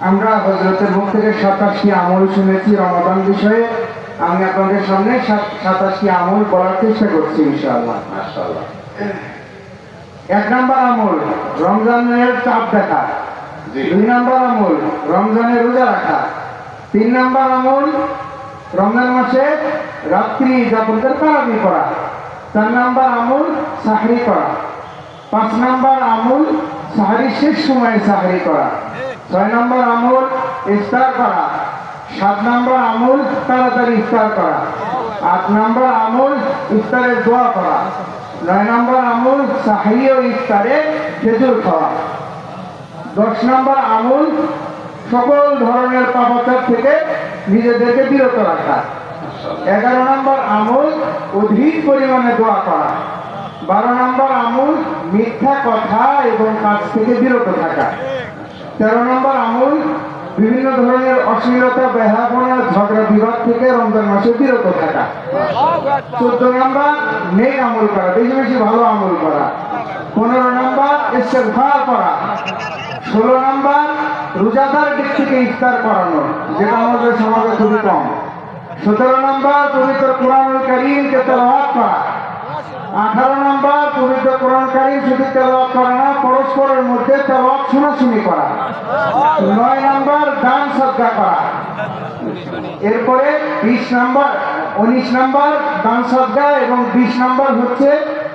আমরা হজরতের মুখ থেকে সাতাশটি আমল শুনেছি রমাদান বিষয়ে। আমি আপনাদের সামনে সাত- সাতাশটি আমল বলার চেষ্টা করছি ইনশাআল্লাহ। এক নম্বর আমল রমজানের চাপ দেখা। দুই নম্বর আমল রমজানের রোজা রাখা। তিন নম্বর আমল রমজান মাসে রাত্রি যাপনদের তারাবি করা। চার নম্বর আমল সাহরি করা। পাঁচ নম্বর আমল সাহারি শেষ সময়ে সাহরি করা। ছয় নম্বর আমল, ইফতার করা। সাত নম্বর আমল, তাড়াতাড়ি ইফতার করা। আট নম্বর আমল ইফতারের দোয়া করা। নয় নম্বর আমল সাহরি ও ইফতারে খেজুর খাওয়া। দশ নম্বর আমল, সকল ধরনের পাপাচার থেকে নিজেদেরকে বিরত রাখা। এগারো নম্বর আমল, অধিক পরিমাণে দোয়া করা। বারো নম্বর আমল, মিথ্যা কথা এবং কাজ থেকে বিরত থাকা। তেরো নম্বর আমল, বিভিন্ন ধরনের অশ্লীলতা বেহাপনা ঝগড়া, বিবাদ থেকে রমজান মাসে বিরত থাকা। চোদ্দ নম্বর নেই আমল করা, বেশি বেশি ভালো আমল করা। পনেরো নম্বর, ইস্তেগফার করা। ষোলো নম্বর, রোজাদার দিক থেকে ইফতার করানো, যেটা আমাদের সমাজে খুবই কম। সতেরো নম্বর, পবিত্র কোরআনুল করিমকে তেলাওয়াত করা। আঠারো নম্বর, পবিত্র কোরআন কারিম শুধু তেলাওয়াত করা না, পরস্পরের মধ্যে তেলাওয়াত শোনাশুনি করা। নয় নম্বর, দান সজ্জা করা। এরপরে বিশ নম্বর, উনিশ নম্বর, দান সজ্জা এবং বিশ নম্বর হচ্ছে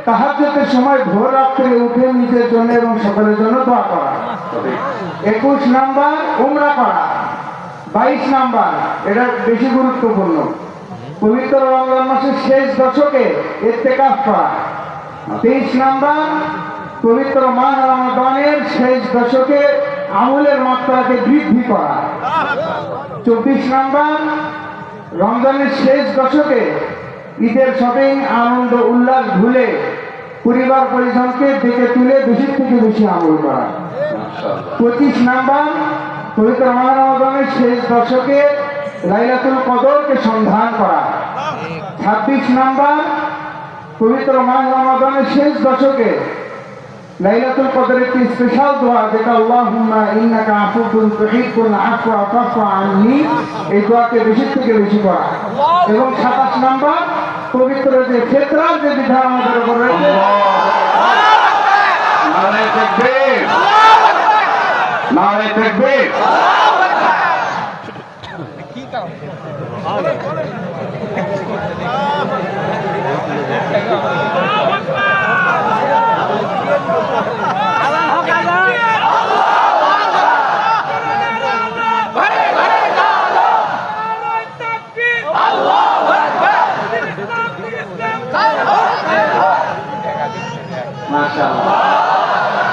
তাহাজ্জুদের সময় ভোর রাত্রে উঠে নিজের জন্য এবং সকলের জন্য দোয়া করা। একুশ নাম্বার, উমরা করা। বাইশ নাম্বার, এটা বেশি গুরুত্বপূর্ণ। পবিত্র রমজান মাসের শেষ দশকে ইত্তেকাফ। করা তেইশ নাম্বার, পবিত্র মাহ রমাদানের শেষ দশকে আমলের মাত্রাকে বৃদ্ধি করা। চব্বিশ নাম্বার, রমজানের শেষ দশকে ঈদের শপিং আনন্দ উল্লাস ভুলে পরিবার পরিজনকে ডেকে তুলে বেশি থেকে বেশি আমল করা। পঁচিশ নাম্বার, পবিত্র মহারমাদানের শেষ দশকে লাইলাতুল কদরকে সন্ধান করা। ছাব্বিশ নাম্বার পবিত্র মাহ রমাদানের শেষ দশকে লাইলাতুল কদরের একটি স্পেশাল দোয়া যেটা আল্লাহুম্মা ইন্নাকা আফুকুন তুহিব্বুল আফওয়া ফাফু আননি এই দোয়াকে বেশি থেকে বেশি করা। এবং সাতাশ নাম্বার পবিত্র যে ফেতরার যে বিধান আমাদের উপর রয়েছে নারে তাকবীর। নারে তাকবীর।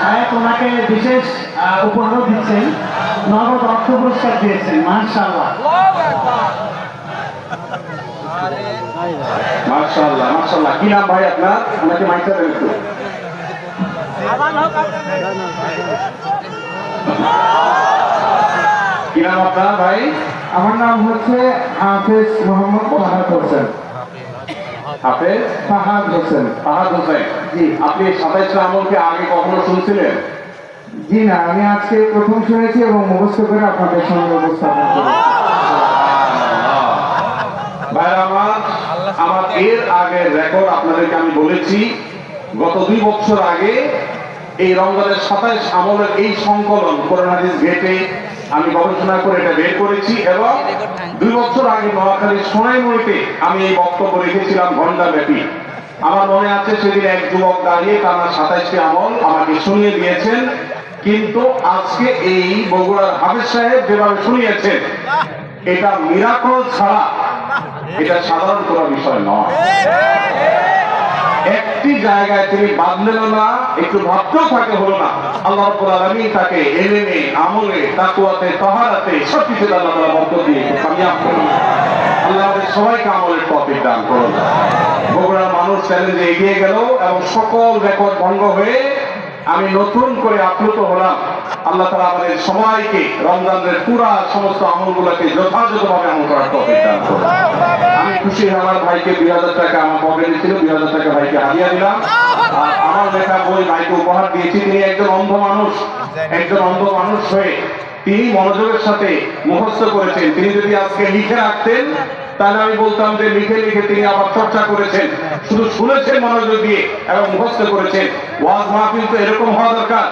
হ্যাঁ তোমাকে বিশেষ উপহার দিচ্ছেন। নগদ অর্থ পুরস্কার দিয়েছেন মাশাআল্লাহ। মাশাআল্লাহ মাশাআল্লাহ। কি নাম ভাই আপনার? আমাকে মাইকটা দেন একটু। কি নাম আপনার ভাই? আমার নাম হচ্ছে হাফেজ মোহাম্মদ ফাহাদ হোসেন। হাফেজ? ফাহাদ হোসেন। ফাহাদ হোসেন। জি। আপনি সাতাইশটা আমলকে আগে কখনো শুনছিলেন? জি না, আমি আজকে প্রথম শুনেছি এবং মুখস্থ করে আপনাদের সঙ্গে উপস্থাপন আমার এর আগের রেকর্ড আপনাদেরকে আমি বলেছি, গত দুই বছর আগে এই রমজানের সাতাইশ আমলের এই সংকলন গেটে আমি গবেষণা করে এটা বের করেছি এবং দুই বছর আগে নোয়াখালীর সোনাইমুড়িতে আমি এই বক্তব্য রেখেছিলাম ঘণ্টা ব্যাপী আমার মনে আছে সেদিন এক যুবক দাঁড়িয়ে টানা সাতাইশটি আমল আমাকে শুনিয়ে দিয়েছেন। কিন্তু আজকে এই বগুড়ার হাফেজ সাহেব যেভাবে শুনিয়েছেন, এটা মিরাকল ছাড়া এটা সাধারণ কোনো বিষয় নয়। একটি জায়গায় তিনি বাঁধলেন না, একটু ভাবতেও থাকে হলো না। আল্লাহ আলামিন তাকে এলেমে, আমলে তাকুয়াতে তাহারাতে সব কিছু আল্লাহ তাআলা বরকত দিয়ে কামিয়াব করুন। আল্লাহ সবাইকে আমলের টপিক দান করুন। বগুড়ার মানুষ চ্যালেঞ্জে এগিয়ে গেল এবং সকল রেকর্ড ভঙ্গ হয়ে আমি নতুন করে আপ্লুত হলাম। আল্লাহ তালা আমাদের সবাইকে রমজানের পুরা সমস্ত আমলগুলোকে যথাযথভাবে আমল করার দান আমি খুশি আমার ভাইকে দুই হাজার টাকা আমার পকেটে ছিল, দুই হাজার টাকা ভাইকে হারিয়ে দিলাম। আর আমার লেখা বই ভাইকে উপহার দিয়েছি। তিনি একজন অন্ধ মানুষ। একজন অন্ধ মানুষ হয়ে তিনি মনোযোগের সাথে মুখস্থ করেছেন। তিনি যদি আজকে লিখে রাখতেন তাহলে আমি বলতাম যে লিখে লিখে তিনি আবার চর্চা করেছেন। শুধু শুনেছেন মনোযোগ দিয়ে এবং মুখস্থ করেছেন। ওয়াজ মাহফিল তো এরকম হওয়া দরকার